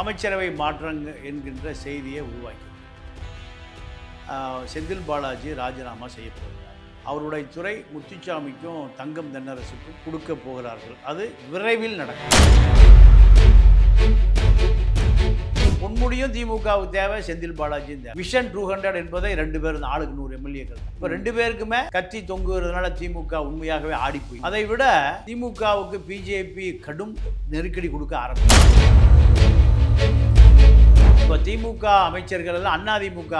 அமைச்சரவை மாற்றங்க என்கின்ற செய்தியை உருவாக்கி செந்தில் பாலாஜி ராஜினாமா செய்ய போகிறார். அவருடைய துறை முத்துச்சாமிக்கும் தங்கம் தென்னரசுக்கும் கொடுக்க போகிறார்கள். அது விரைவில் நடக்கும். பொன்முடியும் திமுகவுக்கு தேவை செந்தில் பாலாஜியும் தேவை. விஷன் டூ ஹண்ட்ரட் என்பதை ரெண்டு பேரும் ஆளுக்கு நூறு எம்எல்ஏக்கள். இப்போ ரெண்டு பேருக்குமே கத்தி தொங்குகிறதுனால திமுக உண்மையாகவே ஆடிப்போய் அதை விட திமுகவுக்கு பிஜேபி கடும் நெருக்கடி கொடுக்க ஆரம்பிச்சு இப்போ திமுக அமைச்சர்கள் எல்லாம் அதிமுக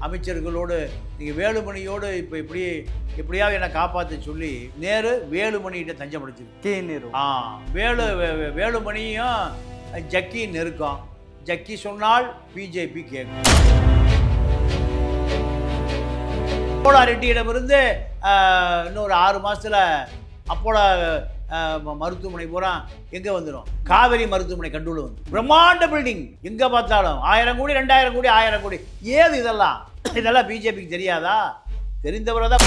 அமைச்சர்களோடு நீங்கள் வேலுமணியோடு இப்போ இப்படி எப்படியாவது என்னை காப்பாற்ற சொல்லி நேரு வேலுமணிகிட்ட தஞ்சம் அடைச்சிருக்கு கே நேரு. ஆ வேலு வேலுமணியும் ஜக்கி நெருக்கம் ஜக்கி சொன்னால் பிஜேபி கேட்கும் அப்போலா ரெட்டியிடமிருந்து இன்னொரு ஆறு மாசத்துல அப்போலா மருத்துவமனை பூரா எங்க வந்துடும் காவேரி மருத்துவமனை கண்டுள்ள வந்து. பிரம்மாண்ட பில்டிங் எங்க பார்த்தாலும் ஆயிரம் கோடி ரெண்டாயிரம் கோடி ஆயிரம் கோடி. ஏது இதெல்லாம்? இதெல்லாம் பிஜேபிக்கு தெரியாதா? தெரிந்தவரை தான்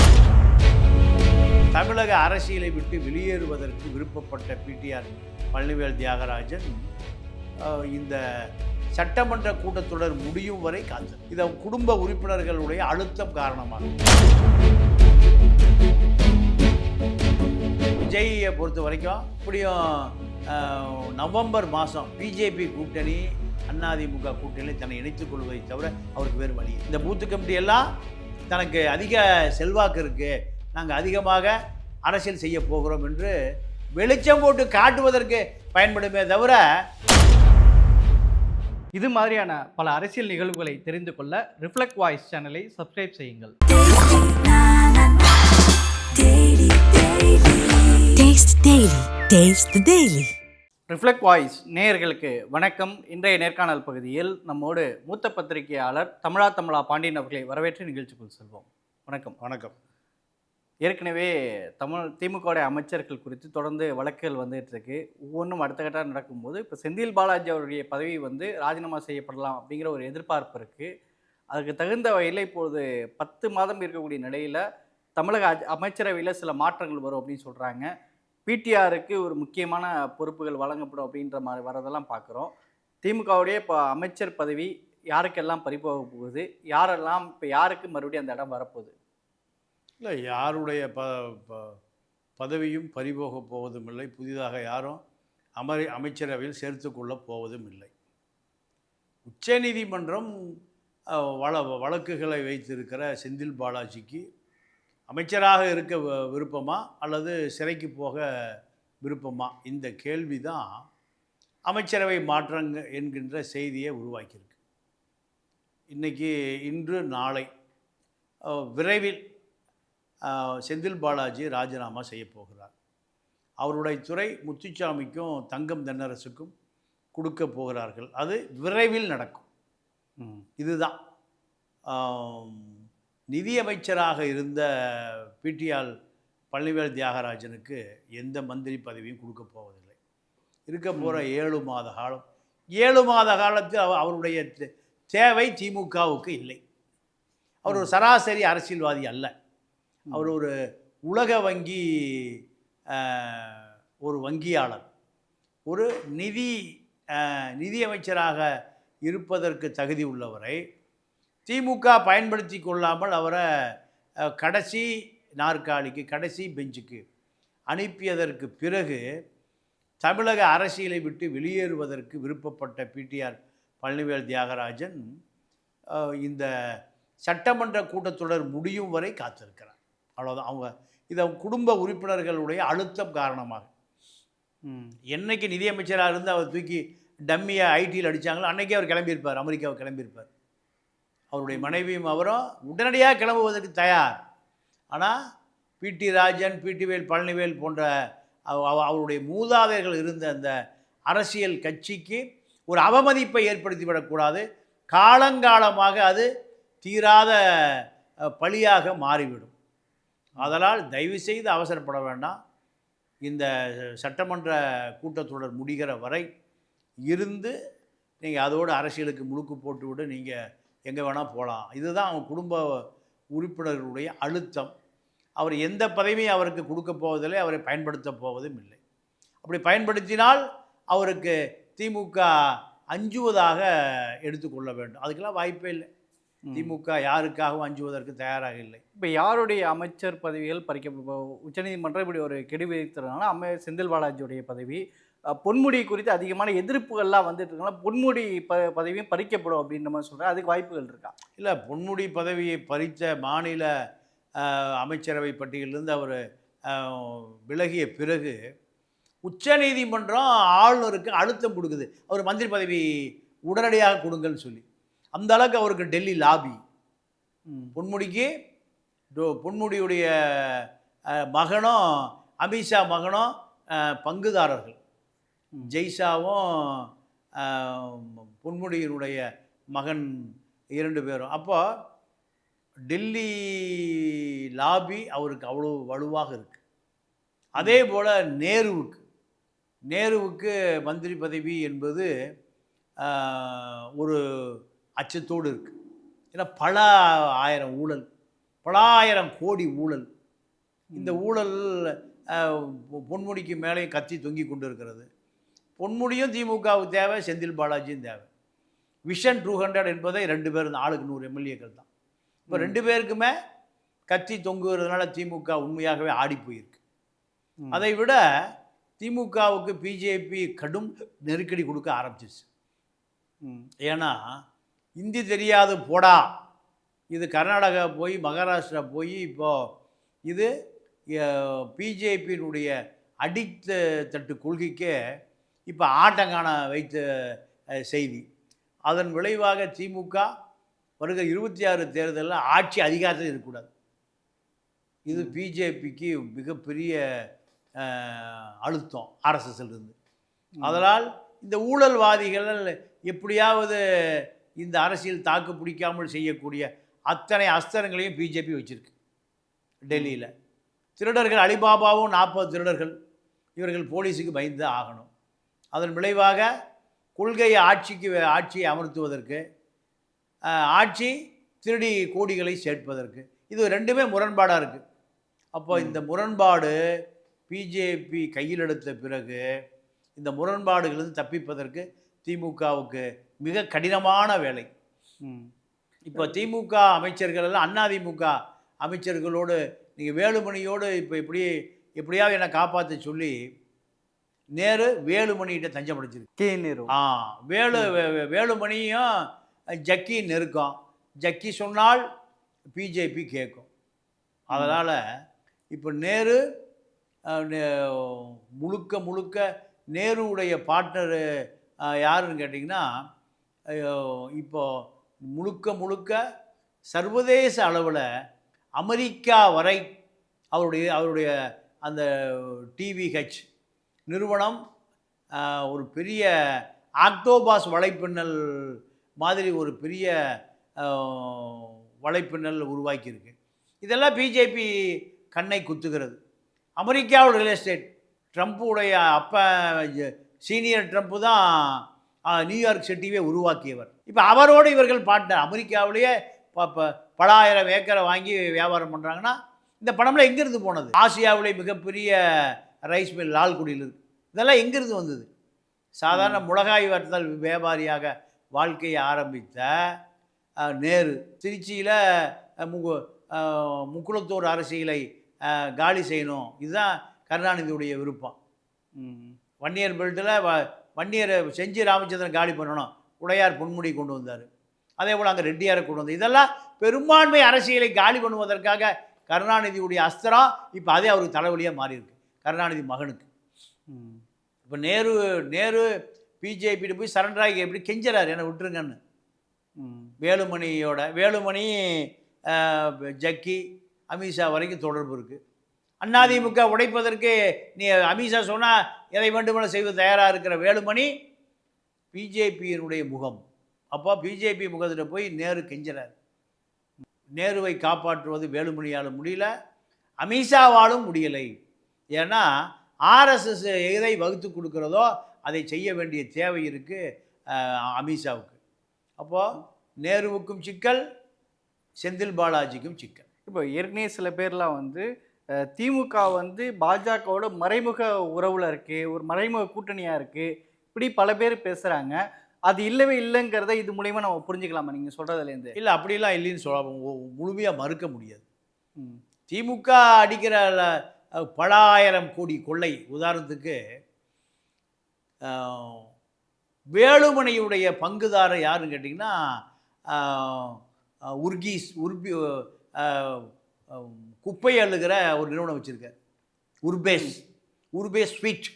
தமிழக அரசியலை விட்டு வெளியேறுவதற்கு விருப்பப்பட்ட பிடிஆர் பழனிவேல் தியாகராஜன் இந்த சட்டமன்ற கூட்டத்தொடர் முடியும் வரை காத்து. இதை குடும்ப உறுப்பினர்களுடைய அழுத்தம் காரணமாக. விஜய்யை பொறுத்த வரைக்கும் இப்படியும் நவம்பர் மாதம் பிஜேபி கூட்டணி அதிமுக கூட்டணியில் தன்னை இணைத்துக் கொள்வதை தவிர அவருக்கு வேறு வழி இந்த பூத்து கமிட்டி எல்லாம் தனக்கு அதிக செல்வாக்கு இருக்குது நாங்கள் அதிகமாக அரசியல் செய்ய போகிறோம் என்று வெளிச்சம் போட்டு காட்டுவதற்கு பயன்படுமே தவிர இது மாதிரியான பல அரசியல் நிகழ்வுகளை தெரிந்து கொள்ள ரிஃப்ளெக்ட் வாய்ஸ் சேனலை சப்ஸ்கிரைப் செய்யுங்கள். The daily. ரிஃப்ளெக்ட் வாய்ஸ் நேயர்களுக்கு வணக்கம். இன்றைய நேர்காணல் பகுதியில் நம்மோடு மூத்த பத்திரிகையாளர் தமிழா தமிழா பாண்டியன் அவர்களை வரவேற்று நிகழ்ச்சிக்குள் செல்வோம். வணக்கம். வணக்கம். ஏற்கனவே தமிழ் திமுகவுடைய அமைச்சர்கள் குறித்து தொடர்ந்து வழக்குகள் வந்துட்டு இருக்கு. ஒவ்வொன்றும் அடுத்த கட்டம் நடக்கும்போது இப்போ செந்தில் பாலாஜி அவருடைய பதவி வந்து ராஜினாமா செய்யப்படலாம் அப்படிங்கிற ஒரு எதிர்பார்ப்பு இருக்கு. அதுக்கு தகுந்த வகையில் இப்பொழுது பத்து மாதம் இருக்கக்கூடிய நிலையில் தமிழக அமைச்சரவையில் சில மாற்றங்கள் வரும் அப்படின்னு சொல்கிறாங்க பிடிஆருக்கு ஒரு முக்கியமான பொறுப்புகள் வழங்கப்படும் அப்படின்ற மாதிரி வரதெல்லாம் பார்க்குறோம் திமுகவுடைய இப்போ அமைச்சர் பதவி யாருக்கெல்லாம் பறிபோக போகுது? யாரெல்லாம் இப்போ யாருக்கு மறுபடியும் அந்த இடம் வரப்போகுது? இல்லை யாருடைய ப ப- பதவியும் பறிபோகப் போவதும் இல்லை புதிதாக யாரும் அமரி அமைச்சரவையில் சேர்த்துக்கொள்ளப் போவதும் இல்லை உச்சநீதிமன்றம் வள வழ வழக்குகளை வைத்திருக்கிற செந்தில் பாலாஜிக்கு அமைச்சராக இருக்க விருப்பமா அல்லது சிறைக்கு போக விருப்பமா? இந்த கேள்வி தான் அமைச்சரவை மாற்றங்க என்கின்ற செய்தியை உருவாக்கியிருக்கு. இன்றைக்கி இன்று நாளை விரைவில் செந்தில் பாலாஜி ராஜினாமா செய்ய போகிறார். அவருடைய துறை முத்துச்சாமிக்கும் தங்கம் தென்னரசுக்கும் கொடுக்க போகிறார்கள். அது விரைவில் நடக்கும். இதுதான். நிதியமைச்சராக இருந்த பிடிஆர் பழனிவேல் தியாகராஜனுக்கு எந்த மந்திரி பதவியும் கொடுக்க போவதில்லை. இருக்க போகிற ஏழு மாத காலம். ஏழு மாத காலத்தில் அவ- அவருடைய தேவை திமுகவுக்கு இல்லை. அவர் ஒரு சராசரி அரசியல்வாதி அல்ல. அவர் ஒரு உலக வங்கி ஒரு வங்கியாளர். ஒரு நிதி நிதியமைச்சராக இருப்பதற்கு தகுதி உள்ளவரை திமுக பயன்படுத்தி கொள்ளாமல் அவரை கடைசி நாற்காலிக்கு கடைசி பெஞ்சுக்கு அனுப்பியதற்கு பிறகு தமிழக அரசியலை விட்டு வெளியேறுவதற்கு விருப்பப்பட்ட பிடிஆர் பழனிவேல் தியாகராஜன் இந்த சட்டமன்ற கூட்டத்தொடர் முடியும் வரை காத்திருக்கிறார். அவ்வளோதான் அவங்க இதை குடும்ப உறுப்பினர்களுடைய அழுத்தம் காரணமாக. என்னைக்கு நிதியமைச்சராக இருந்து அவர் தூக்கி டம்மியை ஐடியில் அடித்தாங்களோ அன்றைக்கே அவர் கிளம்பியிருப்பார் அமெரிக்காவை கிளம்பியிருப்பார். அவருடைய மனைவியும் அவரும் உடனடியாக கிளம்புவதற்கு தயார். ஆனால் பிடி ராஜன் பிடிவேல் பழனிவேல் போன்ற அவ- அவருடைய மூதாதையர்கள் இருந்த அந்த அரசியல் கட்சிக்கு ஒரு அவமதிப்பை ஏற்படுத்திவிடக்கூடாது. காலங்காலமாக அது தீராத பழியாக மாறிவிடும். அதனால் தயவு செய்து அவசரப்பட வேண்டாம். இந்த சட்டமன்ற கூட்டத்தொடர் முடிகிற வரை இருந்து நீங்கள் அதோடு அரசியலுக்கு முழுக்கு போட்டுவிட்டு நீங்கள் எங்கே வேணால் போகலாம் இதுதான் அவங்க குடும்ப உறுப்பினர்களுடைய அழுத்தம். அவர் எந்த பதவியும் அவருக்கு கொடுக்க போவதில்லை அவரை பயன்படுத்த போவதும் இல்லை. அப்படி பயன்படுத்தினால் அவருக்கு திமுக அஞ்சுவதாக எடுத்துக்கொள்ள வேண்டும். அதுக்கெல்லாம் வாய்ப்பே இல்லை. திமுக யாருக்காகவும் அஞ்சுவதற்கு தயாராக இல்லை. இப்போ யாருடைய அமைச்சர் பதவிகள் பறிக்க உச்சநீதிமன்றம் இப்படி ஒரு கெடு விதித்ததுனால அம்மை செந்தில் பாலாஜியுடைய பதவி பொன்முடி குறித்து அதிகமான எதிர்ப்புகள்லாம் வந்துட்டு இருக்கனால பொன்முடி ப பதவியும் பறிக்கப்படும் அப்படின்ற மாதிரி சொல்கிறேன் அதுக்கு வாய்ப்புகள் இருக்கா? இல்லை பொன்முடி பதவியை பறித்த மாநில அமைச்சரவை பட்டியலிருந்து அவர் விலகிய பிறகு உச்சநீதிமன்றம் ஆளுநருக்கு அழுத்தம் கொடுக்குது. அவர் மந்திரி பதவி உடனடியாக கொடுங்கன்னு சொல்லி. அந்த அளவுக்கு அவருக்கு டெல்லி லாபி. பொன்முடிக்கு பொன்முடியுடைய மகனும் அமித்ஷா மகனும் பங்குதாரர்கள். ஜெய்ஷாவும் பொன்முடியினுடைய மகன் இரண்டு பேரும். அப்போ டெல்லி லாபி அவருக்கு அவ்வளோ வலுவாக இருக்கு. அதே போல் நேருவுக்கு. நேருவுக்கு மந்திரி பதவி என்பது ஒரு அச்சத்தோடு இருக்கு. ஏன்னா பல ஆயிரம் ஊழல் பல ஆயிரம் கோடி ஊழல். இந்த ஊழல் பொன்முடிக்கு மேலேயும் கத்தி தொங்கி கொண்டு இருக்கிறது பொன்முடியும் திமுகவுக்கு தேவை செந்தில் பாலாஜியும் தேவை. விஷன் டூ ஹண்ட்ரட் என்பதை ரெண்டு பேரும் ஆளுக்கு நூறு எம்எல்ஏக்கள் தான். இப்போ ரெண்டு பேருக்குமே கத்தி தொங்குகிறதுனால திமுக உண்மையாகவே ஆடி போயிருக்கு. அதை விட திமுகவுக்கு பிஜேபி கடும் நெருக்கடி கொடுக்க ஆரம்பிச்சிருச்சு. ம். ஏன்னா இந்தி தெரியாது போடா. இது கர்நாடகா போய் மகாராஷ்டிரா போய் இப்போ இது பிஜேபியினுடைய அடித்த தட்டு கொள்கைக்கே இப்போ ஆட்டங்காண வைத்த செய்தி. அதன் விளைவாக திமுக வருகிற இருபத்தி ஆறு தேர்தலில் ஆட்சி அதிகாரத்தில் இருக்கக்கூடாது. இது பிஜேபிக்கு மிகப்பெரிய அழுத்தம் ஆர்எஸ்எஸ்ல இருந்து அதனால் இந்த ஊழல்வாதிகள் எப்படியாவது இந்த அரசியல் தாக்கு பிடிக்காமல் செய்யக்கூடிய அத்தனை அஸ்திரங்களையும் பிஜேபி வச்சிருக்கு டெல்லியில். திருடர்கள் அலிபாபாவும் நாற்பது திருடர்கள். இவர்கள் போலீஸுக்கு பயந்து ஆகணும். அதன் விளைவாக கொள்கையை ஆட்சிக்கு ஆட்சியை அமர்த்துவதற்கு ஆட்சி திருடி கோடிகளை சேர்ப்பதற்கு. இது ரெண்டுமே முரண்பாடாக இருக்குது அப்போ இந்த முரண்பாடு பிஜேபி கையில் எடுத்த பிறகு இந்த முரண்பாடுகளிலிருந்து தப்பிப்பதற்கு திமுகவுக்கு மிக கடினமான வேலை. இப்போ திமுக அமைச்சர்கள் எல்லாம் அதிமுக அமைச்சர்களோடு நீங்கள் வேலுமணியோடு இப்போ இப்படி எப்படியாவது என்னை காப்பாற்ற சொல்லி நேரு வேலுமணிகிட்ட தஞ்சம் அடைச்சிருக்கு கே நேரு. ஆ வேலு வேலுமணியும் ஜக்கி நெருக்கம். ஜக்கி சொன்னால் பிஜேபி கேட்கும் அதனால் இப்போ நேரு முழுக்க முழுக்க நேருவுடைய பார்ட்னரு யாருன்னு கேட்டிங்கன்னா ஐயோ, இப்போ முழுக்க முழுக்க சர்வதேச அளவில் அமெரிக்கா வரை அவருடைய அவருடைய அந்த டிவிஹெச் நிறுவனம் ஒரு பெரிய ஆக்டோபாஸ் வலைப்பின்னல் மாதிரி ஒரு பெரிய வலைப்பின்னல் உருவாக்கியிருக்கு. இதெல்லாம் பிஜேபி கண்ணை குத்துகிறது. அமெரிக்காவில் ரியல் எஸ்டேட் ட்ரம்ப்புடைய அப்போ சீனியர் ட்ரம்ப்பு தான் நியூயார்க் சிட்டியே உருவாக்கியவர். இப்போ அவரோடு இவர்கள் பார்ட்னர் அமெரிக்காவிலேயே ப- ப- பல ஆயிரம் ஏக்கரை வாங்கி வியாபாரம் பண்ணுறாங்கன்னா இந்த பணம்லாம் எங்கேருந்து போனது? ஆசியாவிலே மிகப்பெரிய ரைஸ் மில் லால்குடியில் இருக்கு இதெல்லாம் எங்கேருந்து வந்தது? சாதாரண மிளகாய் வர்த்தல் வியாபாரியாக வாழ்க்கையை ஆரம்பித்த நேரு. திருச்சியில் முகு முக்குளத்தூர் அரசியலை காலி செய்யணும். இதுதான் கருணாநிதியுடைய விருப்பம். வன்னியர் பெல்ட்டில் வ வன்னியர் செஞ்சி ராமச்சந்திரன் காலி பண்ணணும். உடையார் பொன்முடி கொண்டு வந்தார். அதே போல் அங்கே ரெட்டியாரை கொண்டு வந்தார். இதெல்லாம் பெரும்பான்மை அரசியலை காலி பண்ணுவதற்காக கருணாநிதியுடைய அஸ்திரம் இப்போ அதே அவருக்கு தலைவலியாக மாறியிருக்கு. கருணாநிதி மகனுக்கு. ம். இப்போ நேரு நேரு பிஜேபிட்டு போய் சரண்டர் ஆகி எப்படி கெஞ்சறாரு? என்னை விட்டுருங்கன்னு. வேலுமணியோட வேலுமணி ஜக்கி அமித்ஷா வரைக்கும் தொடர்பு இருக்குது அதிமுக உடைப்பதற்கு நீ அமித்ஷா சொன்னால் எதை வேண்டுமென செய்வது தயாராக இருக்கிற வேலுமணி? பிஜேபியினுடைய முகம். அப்போ பிஜேபி முகத்தில் போய் நேரு கெஞ்சுறார். நேருவை காப்பாற்றுவது வேலுமணியால் முடியல. அமித்ஷாவாலும் முடியலை. ஏன்னா ஆர்எஸ்எஸ் எதை வகுத்து கொடுக்கிறதோ அதை செய்ய வேண்டிய தேவை இருக்குது அமித்ஷாவுக்கு அப்போது நேருவுக்கும் சிக்கல் செந்தில் பாலாஜிக்கும் சிக்கல். இப்போ ஏற்கனவே சில பேர்லாம் வந்து திமுக வந்து பாஜகவோட மறைமுக உறவுல இருக்கு ஒரு மறைமுக கூட்டணியா இருக்கு இப்படி பல பேர் பேசுறாங்க. அது இல்லவே இல்லைங்கிறத இது மூலியமா நம்ம புரிஞ்சுக்கலாமா? நீங்க சொல்றதுலேருந்து. இல்லை அப்படிலாம் இல்லைன்னு சொல்ல முழுமையாக மறுக்க முடியாது. திமுக அடிக்கிற பல ஆயிரம் கோடி கொள்ளை. உதாரணத்துக்கு வேலுமணியுடைய பங்குதாரர் யாருன்னு கேட்டிங்கன்னா உர்கீஸ் உர்பி குப்பை அழுகிற ஒரு நிறுவனம் வச்சுருக்கார். உர்பேஸ் உர்பேஸ் ஸ்வீட்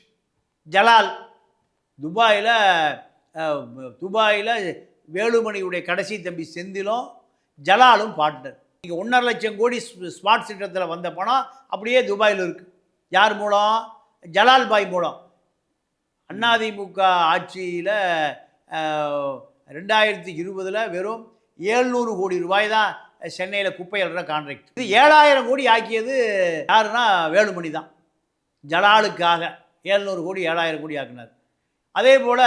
ஜலால். துபாயில் துபாயில் வேலுமணியுடைய கடைசி தம்பி செந்திலும் ஜலாலும் பாட்னர். இங்கே ஒன்றரை லட்சம் கோடி ஸ்- ஸ்மார்ட் சிட்டத்தில் வந்த பணம் அப்படியே துபாயில் இருக்குது யார் மூலம்? ஜலால் பாய் மூலம். அதிமுக ஆட்சியில் ரெண்டாயிரத்தி இருபதில் வெறும் ஏழ்நூறு கோடி ரூபாய் தான் சென்னையில் குப்பை அள்ளுற கான்ட்ராக்ட் இது ஏழாயிரம் கோடி ஆக்கியது யாருன்னா வேலுமணி தான். ஜலாலுக்காக ஏழ்நூறு கோடி ஏழாயிரம் கோடி ஆக்கினார். அதே போல்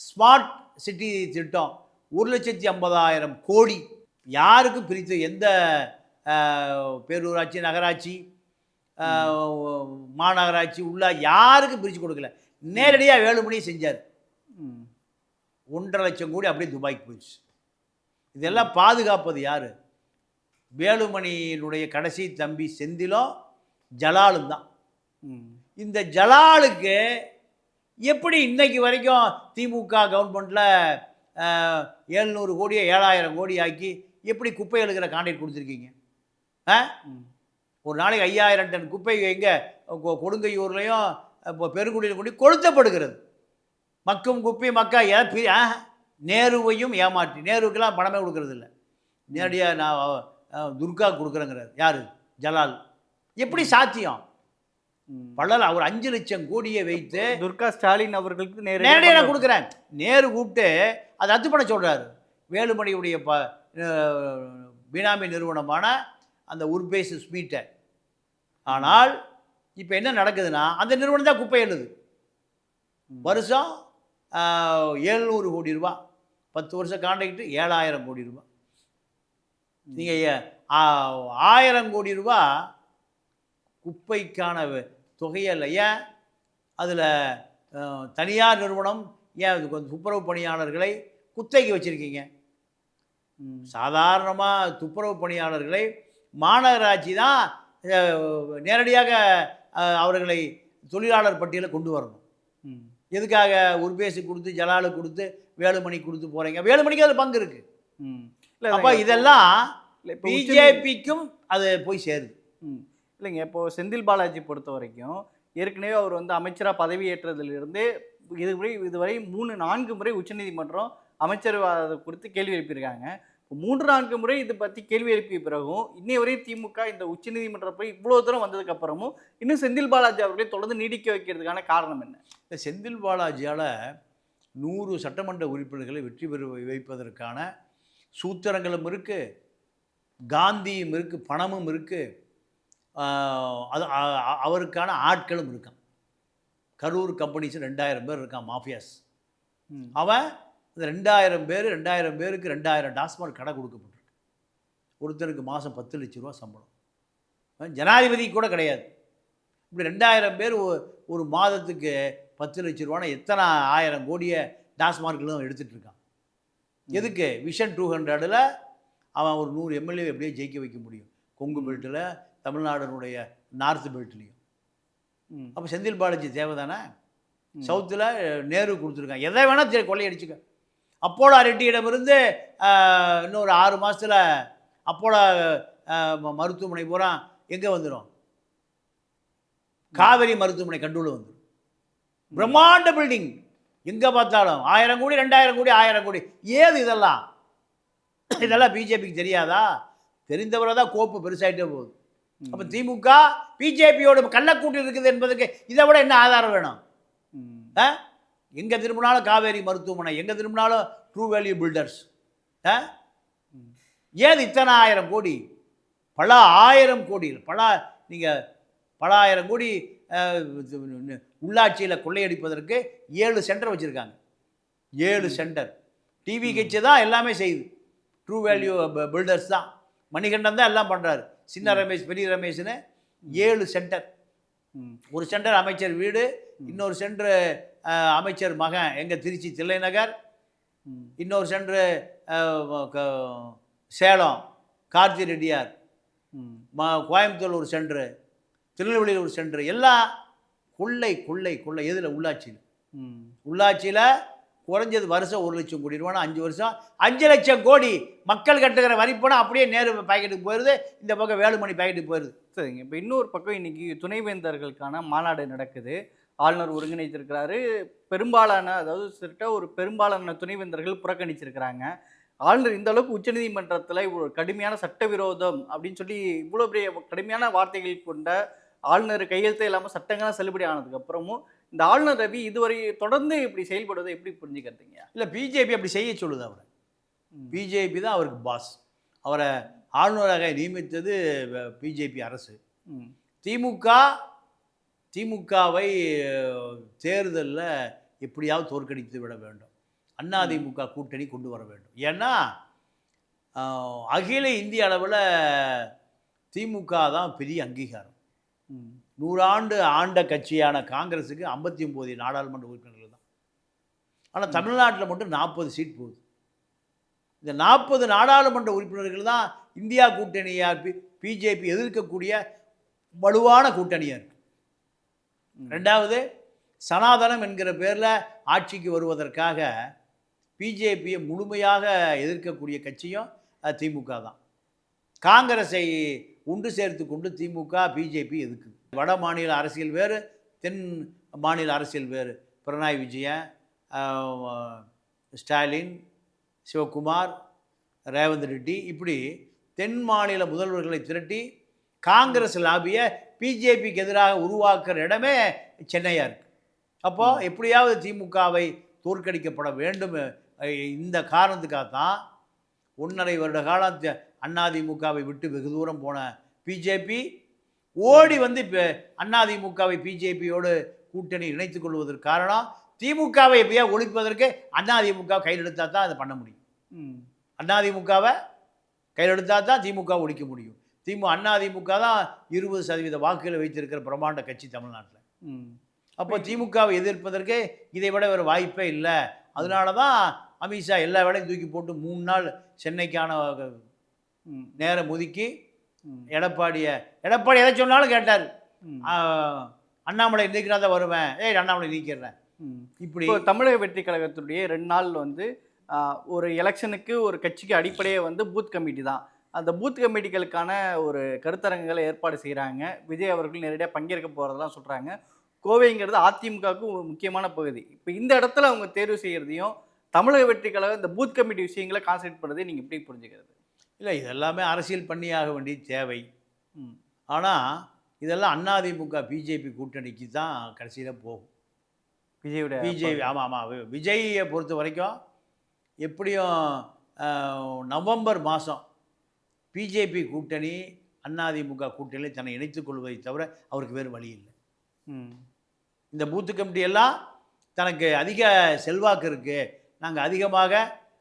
ஸ்மார்ட் சிட்டி திட்டம் ஒரு லட்சத்தி ஐம்பதாயிரம் கோடி யாருக்கும் பிரித்து எந்த பேரூராட்சி நகராட்சி மாநகராட்சி உள்ள யாருக்கும் பிரித்து கொடுக்கல. நேரடியாக வேலுமணி செஞ்சார். ஒன்றரை லட்சம் கோடி அப்படியே துபாய்க்கு போயிடுச்சு. இதெல்லாம் பாதுகாப்பது யார்? வேலுமணியினுடைய கடைசி தம்பி செந்திலும் ஜலாலும் தான். இந்த ஜலாலுக்கு எப்படி இன்னைக்கு வரைக்கும் திமுக கவர்மெண்ட்டில் ஏழ்நூறு கோடியை ஏழாயிரம் கோடி ஆக்கி எப்படி குப்பை எழுகிற கான்ட்ராக்ட் கொடுத்துருக்கீங்க? ஆ? ஒரு நாளைக்கு ஐயாயிரம் டன் குப்பை எங்கே? கொடுங்கையூர்லேயும் இப்போ பெருங்குடியில் கொண்டு கொளுத்தப்படுகிறது. மக்கும் குப்பை மக்கா ஏ நேருவையும் ஏமாற்றி நேருக்கெல்லாம் பணமே கொடுக்கறது இல்லை நேரடியாக நான் துர்கா கொடுக்குறேங்கிறார். யார்? ஜலால். எப்படி சாத்தியம். பலர் அவர் அஞ்சு லட்சம் கோடியை வைத்து துர்கா ஸ்டாலின் அவர்களுக்கு நேரடியாக நான் கொடுக்குறேன். நேரு கூப்பிட்டு அதை ரத்து பண்ண சொல்கிறாரு வேலுமணியுடைய ப பினாமி நிறுவனமான அந்த உர்பேஸ் ஸ்வீட்டை ஆனால் இப்போ என்ன நடக்குதுன்னா அந்த நிறுவனம் தான் குப்பை எழுது வருஷம் ஏழ்நூறு கோடி ரூபா. பத்து வருஷம் கான்ட்ராக்ட் ஏழாயிரம் கோடி ரூபா. நீங்கள் ஆயிரம் கோடி ரூபா குப்பைக்கான தொகையல்ல ஏன்? அதில் தனியார் நிறுவனம் ஏன் துப்புரவு பணியாளர்களை குத்தகைக்கு வச்சுருக்கீங்க. சாதாரணமாக துப்புரவு பணியாளர்களை மாநகராட்சி தான் நேரடியாக அவர்களை தொழிலாளர் பட்டியலில் கொண்டு வரணும் ம். எதுக்காக உர்பேசி கொடுத்து ஜலாலு கொடுத்து வேலுமணி கொடுத்து போகிறீங்க வேலுமணிக்கு அதில் பங்கு இருக்குது ம். இல்ல, அப்போ இதெல்லாம் பிஜேபிக்கும் அது போய் சேருது ம். இல்லைங்க இப்போ செந்தில் பாலாஜி பொறுத்த வரைக்கும் ஏற்கனவே அவர் வந்து அமைச்சராக பதவியேற்றதிலிருந்து இதுவரை இதுவரை மூணு நான்கு முறை உச்சநீதிமன்றம் அமைச்சர் குறித்து கேள்வி எழுப்பியிருக்காங்க. மூன்று நான்கு முறை இதை பற்றி கேள்வி எழுப்பிய பிறகும் இன்னை வரை திமுக இந்த உச்சநீதிமன்றம் போய் இவ்வளோ தூரம் வந்ததுக்கு அப்புறமும் இன்னும் செந்தில் பாலாஜி அவர்களை தொடர்ந்து நீடிக்க வைக்கிறதுக்கான காரணம் என்ன? இந்த செந்தில் பாலாஜியால் நூறு சட்டமன்ற உறுப்பினர்களை வெற்றி பெற வைப்பதற்கான சூத்திரங்களும் இருக்குது காந்தியும் இருக்குது பணமும் இருக்குது அது அவருக்கான ஆட்களும் இருக்கான். கரூர் கம்பெனிஸ் ரெண்டாயிரம் பேர் இருக்கான் மாஃபியாஸ். அவன் இந்த ரெண்டாயிரம் பேர் ரெண்டாயிரம் பேருக்கு ரெண்டாயிரம் டாஸ்மாக் கடை கொடுக்கப்பட்டிருக்கு. ஒருத்தருக்கு மாதம் பத்து லட்ச ரூபா சம்பளம். ஜனாதிபதி கூட கிடையாது. இப்படி ரெண்டாயிரம் பேர் ஒரு மாதத்துக்கு பத்து லட்ச ரூபானா எத்தனை ஆயிரம் கோடியை டாஸ்மார்க்கில் எடுத்துகிட்டு இருக்கான் எதுக்கு? விஷன் டூ ஹண்ட்ரடில் அவன் ஒரு நூறு எம்எல்ஏ எப்படியே ஜெயிக்க வைக்க முடியும். கொங்கு பெல்ட்டில் தமிழ்நாடுனுடைய நார்த் பெல்ட்லேயும். அப்போ செந்தில் பாலாஜி தேவை தானே. சவுத்தில் நேரு கொடுத்துருக்கான். எதை வேணால் கொள்ளையடிச்சுக்க. அப்போலோ ரெட்டியிடமிருந்து இன்னொரு ஆறு மாதத்தில் அப்போலோ மருத்துவமனை பூரா எங்கே வந்துடும் காவேரி மருத்துவமனை கண்டூல வந்துடும் பிரம்மாண்ட பில்டிங் எங்கே பார்த்தாலும் ஆயிரம் கோடி ரெண்டாயிரம் கோடி ஆயிரம் கோடி. ஏது இதெல்லாம்? இதெல்லாம் பிஜேபிக்கு தெரியாதா? தெரிந்தவரை தான் கோப்பு பெருசாயிட்டே போகுது. அப்போ திமுக பிஜேபியோட கள்ளக்கூட்டு இருக்குது என்பதற்கு இதை விட என்ன ஆதாரம் வேணும். ஆ? எங்கே திரும்பினாலும் காவேரி மருத்துவமனை எங்கே திரும்பினாலும் ட்ரூ வேல்யூ பில்டர்ஸ். ஏது இத்தனை ஆயிரம் கோடி? பல ஆயிரம் கோடி பல நீங்கள் பல ஆயிரம் கோடி உள்ளாட்சியில் கொள்ளையடிப்பதற்கு ஏழு சென்டர் வச்சுருக்காங்க. ஏழு சென்டர். டிவி கட்சி தான் எல்லாமே செய்யுது. ட்ரூ வேல்யூ பில்டர்ஸ் தான். மணிகண்டன் தான் எல்லாம் பண்ணுறாரு சின்ன ரமேஷ் பெரிய ரமேஷ்னு ஏழு சென்டர். ஒரு சென்டர் அமைச்சர் வீடு இன்னொரு சென்டர் அமைச்சர் மகன் எங்கள் திருச்சி தில்லைநகர் இன்னொரு சென்று சேலம் கார்த்தி ரெட்டியார் மா கோயம்புத்தூர் ஒரு சென்டரு திருநெல்வேலியில் ஒரு சென்று எல்லாம் கொள்ளை கொள்ளை கொள்ளை எதில் உள்ளாட்சியில் ம். உள்ளாட்சியில் குறைஞ்சது வருஷம் ஒரு லட்சம் கோடி ரூபானா அஞ்சு வருஷம் அஞ்சு லட்சம் கோடி மக்கள் கட்டுகிற வரிப்பணம் அப்படியே நேரு பாக்கெட்டுக்கு போயிடுது இந்த பக்கம் வேலுமணி பாக்கெட்டுக்கு போயிடுது சரிங்க இப்போ இன்னொரு பக்கம் இன்னைக்கு துணைவேந்தர்களுக்கான மாநாடு நடக்குது ஆளுநர் ஒருங்கிணைத்திருக்கிறாரு. பெரும்பாலான அதாவது சிட்ட ஒரு பெரும்பாலான துணைவேந்தர்கள் புறக்கணிச்சிருக்கிறாங்க. ஆளுநர் இந்த அளவுக்கு உச்சநீதிமன்றத்தில் இவ்வளோ கடுமையான சட்டவிரோதம் அப்படின்னு சொல்லி இவ்வளோ பெரிய கடுமையான வார்த்தைகள் கொண்ட ஆளுநர் கையெழுத்தே இல்லாமல் சட்டங்கள்லாம் செல்லுபடி ஆனதுக்கு அப்புறமும் இந்த ஆளுநர் ரவி இதுவரை தொடர்ந்து இப்படி செயல்படுவதை எப்படி புரிஞ்சுக்கிறீங்க? இல்லை பிஜேபி அப்படி செய்ய சொல்லுது அவரை. பிஜேபி தான் அவருக்கு பாஸ் அவரை ஆளுநராக நியமித்தது பிஜேபி அரசு. திமுக திமுகவை தேர்தலில் எப்படியாவது தோற்கடித்து விட வேண்டும். அதிமுக கூட்டணி கொண்டு வர வேண்டும். ஏன்னா அகில இந்திய அளவில் திமுக தான் பெரிய அங்கீகாரம். நூறாண்டு ஆண்ட கட்சியான காங்கிரஸுக்கு ஐம்பத்தி ஒம்பது நாடாளுமன்ற உறுப்பினர்கள் தான். ஆனால் தமிழ்நாட்டில் மட்டும் நாற்பது சீட் போகுது. இந்த நாற்பது நாடாளுமன்ற உறுப்பினர்கள் தான் இந்தியா கூட்டணியாக பிஜேபி எதிர்க்கக்கூடிய வலுவான கூட்டணியாக இருக்கு. ம். ரெண்டாவது சனாதனம் என்கிற பேரில் ஆட்சிக்கு வருவதற்காக பிஜேபியை முழுமையாக எதிர்க்கக்கூடிய கட்சியும் திமுக தான். காங்கிரஸை உண்டு சேர்த்து கொண்டு திமுக பிஜேபி எதுக்கு? வட மாநில அரசியல் வேறு தென் மாநில அரசியல் வேறு. பினராயி விஜயன் ஸ்டாலின் சிவகுமார் ரேவந்த் ரெட்டி இப்படி தென் மாநில முதல்வர்களை திரட்டி காங்கிரஸ் லாபியை பிஜேபிக்கு எதிராக உருவாக்குற இடமே சென்னையாக இருக்குது அப்போது எப்படியாவது திமுகவை தோற்கடிக்கப்பட வேண்டும். இந்த காரணத்துக்காக தான் ஒன்றரை வருட காலம் அதிமுகவை விட்டு வெகு தூரம் போன பிஜேபி. ஓடி வந்து இப்போ அதிமுகவை பிஜேபியோடு கூட்டணி இணைத்துக் கொள்வதற்கு காரணம் திமுகவை எப்படியா ஒழிப்பதற்கு அதிமுக கையில் எடுத்தால் தான் அதை பண்ண முடியும். அதிமுகவை கையில் எடுத்தால் தான் திமுக ஒழிக்க முடியும். திமு அதிமுக தான் இருபது சதவீத வாக்குகளை வைத்திருக்கிற பிரம்மாண்ட கட்சி தமிழ்நாட்டில் ம். அப்போ திமுகவை எதிர்ப்பதற்கு இதை விட வேறு வாய்ப்பே இல்லை அதனால தான் அமித்ஷா எல்லா வேலையும் தூக்கி போட்டு மூணு நாள் சென்னைக்கான. நேரம் ஒதுக்கி. எடப்பாடியை எடப்பாடி எதை சொன்னாலும் கேட்டார். அண்ணாமலை நீக்கினா தான் வருவேன் ஏய் அண்ணாமலை நீக்கிறேன் ம். இப்படி இப்போ தமிழக வெற்றி கழகத்துடைய ரெண்டு நாள் வந்து ஒரு எலெக்ஷனுக்கு ஒரு கட்சிக்கு அடிப்படையே வந்து பூத் கமிட்டி தான் அந்த பூத் கமிட்டிகளுக்கான ஒரு கருத்தரங்குகளை ஏற்பாடு செய்கிறாங்க விஜய் அவர்கள் நேரடியாக பங்கேற்க போகிறதெல்லாம் சொல்கிறாங்க கோவைங்கிறது அதிமுகவுக்கு ஒரு முக்கியமான பகுதி. இப்போ இந்த இடத்துல அவங்க தேர்வு செய்கிறதையும் தமிழக வெற்றி கழகம் இந்த பூத் கமிட்டி விஷயங்களை கான்சென்ட்ரேட் பண்ணுறதை நீங்கள் எப்படி புரிஞ்சுக்கிறது? இல்லை இதெல்லாமே அரசியல் பண்ணியாக வேண்டிய தேவை. ஆனால் இதெல்லாம் அதிமுக பிஜேபி கூட்டணிக்கு தான் கடைசியில் போகும். விஜயோட பிஜேபி ஆமாம் ஆமாம் விஜயை பொறுத்த வரைக்கும் எப்படியும் நவம்பர் மாதம் பிஜேபி கூட்டணி அதிமுக கூட்டணியில் தன்னை இணைத்துக் கொள்வதை தவிர அவருக்கு வேறு வழி இல்லை. ம். இந்த பூத்து கமிட்டி எல்லாம் தனக்கு அதிக செல்வாக்கு இருக்குது நாங்கள் அதிகமாக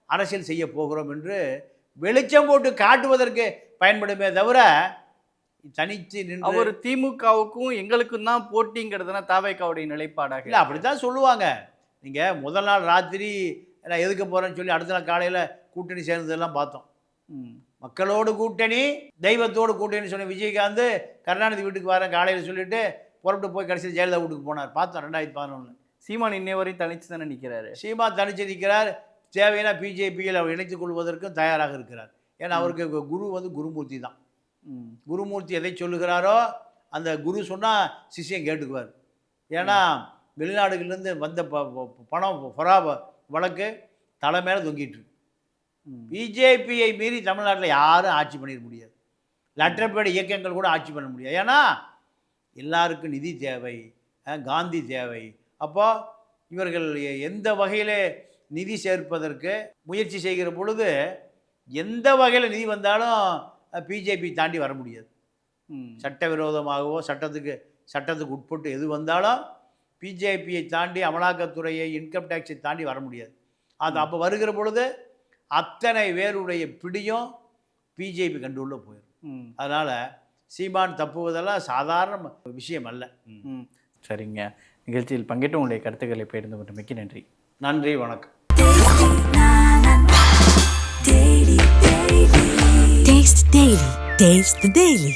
அரசியல் செய்ய போகிறோம் என்று வெளிச்சம் போட்டு காட்டுவதற்கு பயன்படுமே தவிர தனித்து நின்று அவர் திமுகவுக்கும் எங்களுக்கும் தான் போட்டிங்கிறதுனா தாவேக்காவுடைய நிலைப்பாடாக இல்லை அப்படி தான் சொல்லுவாங்க. நீங்கள் முதல் நாள் ராத்திரி நான் எதுக்க போகிறேன்னு சொல்லி அடுத்த நாள் காலையில் கூட்டணி சேர்ந்ததெல்லாம் பார்த்தோம். ம். மக்களோடு கூட்டணி தெய்வத்தோடு கூட்டணி சொன்ன விஜயகாந்த் கருணாநிதி வீட்டுக்கு வரேன் காலையில் சொல்லிட்டு புறப்பட்டு போய் கடைசியில் ஜெயலலிதா வீட்டுக்கு போனார். பார்த்தோம் ரெண்டாயிரத்தி பதினொன்று சீமான் இன்னை வரையும் தனிச்சு தானே நிற்கிறாரு சீமா தனிச்சு நிற்கிறார் தேவையான பிஜேபியில் அவர் இணைத்துக் கொள்வதற்கும் தயாராக இருக்கிறார். ஏன்னா அவருக்கு குரு வந்து குருமூர்த்தி தான். குருமூர்த்தி எதை சொல்லுகிறாரோ அந்த குரு சொன்னால் சிஷ்யன் கேட்டுக்குவார். ஏன்னா வெளிநாடுகள்லேருந்து வந்த ப பணம் பொறா வழக்கு தலை மேலே தொங்கிட்டு. பிஜேபியை மீறி தமிழ்நாட்டில் யாரும் ஆட்சி பண்ணிட முடியாது. லட்டப்பேடு இயக்கங்கள் கூட ஆட்சி பண்ண முடியாது. ஏன்னா எல்லாருக்கும் நிதி தேவை காந்தி தேவை. அப்போ இவர்கள் எந்த வகையில் நிதி சேர்ப்பதற்கு முயற்சி செய்கிற பொழுது எந்த வகையில் நிதி வந்தாலும் பிஜேபி தாண்டி வர முடியாது. சட்டவிரோதமாகவோ சட்டத்துக்கு சட்டத்துக்கு உட்பட்டு எது வந்தாலும் பிஜேபியை தாண்டி அமலாக்கத்துறையை இன்கம் டேக்ஸை தாண்டி வர முடியாது. அது அப்போ வருகிற பொழுது அத்தனை பேருடைய பிடியும் பிஜேபி கண்டுள்ளே போயிடும் அதனால் சீமான் தப்புவதெல்லாம் சாதாரண விஷயம் அல்ல. சரிங்க. நிகழ்ச்சியில் பங்கேற்று உங்களுடைய கருத்துக்களை பகிர்ந்து கொண்டு மிக்க நன்றி. நன்றி வணக்கம். Taste the daily.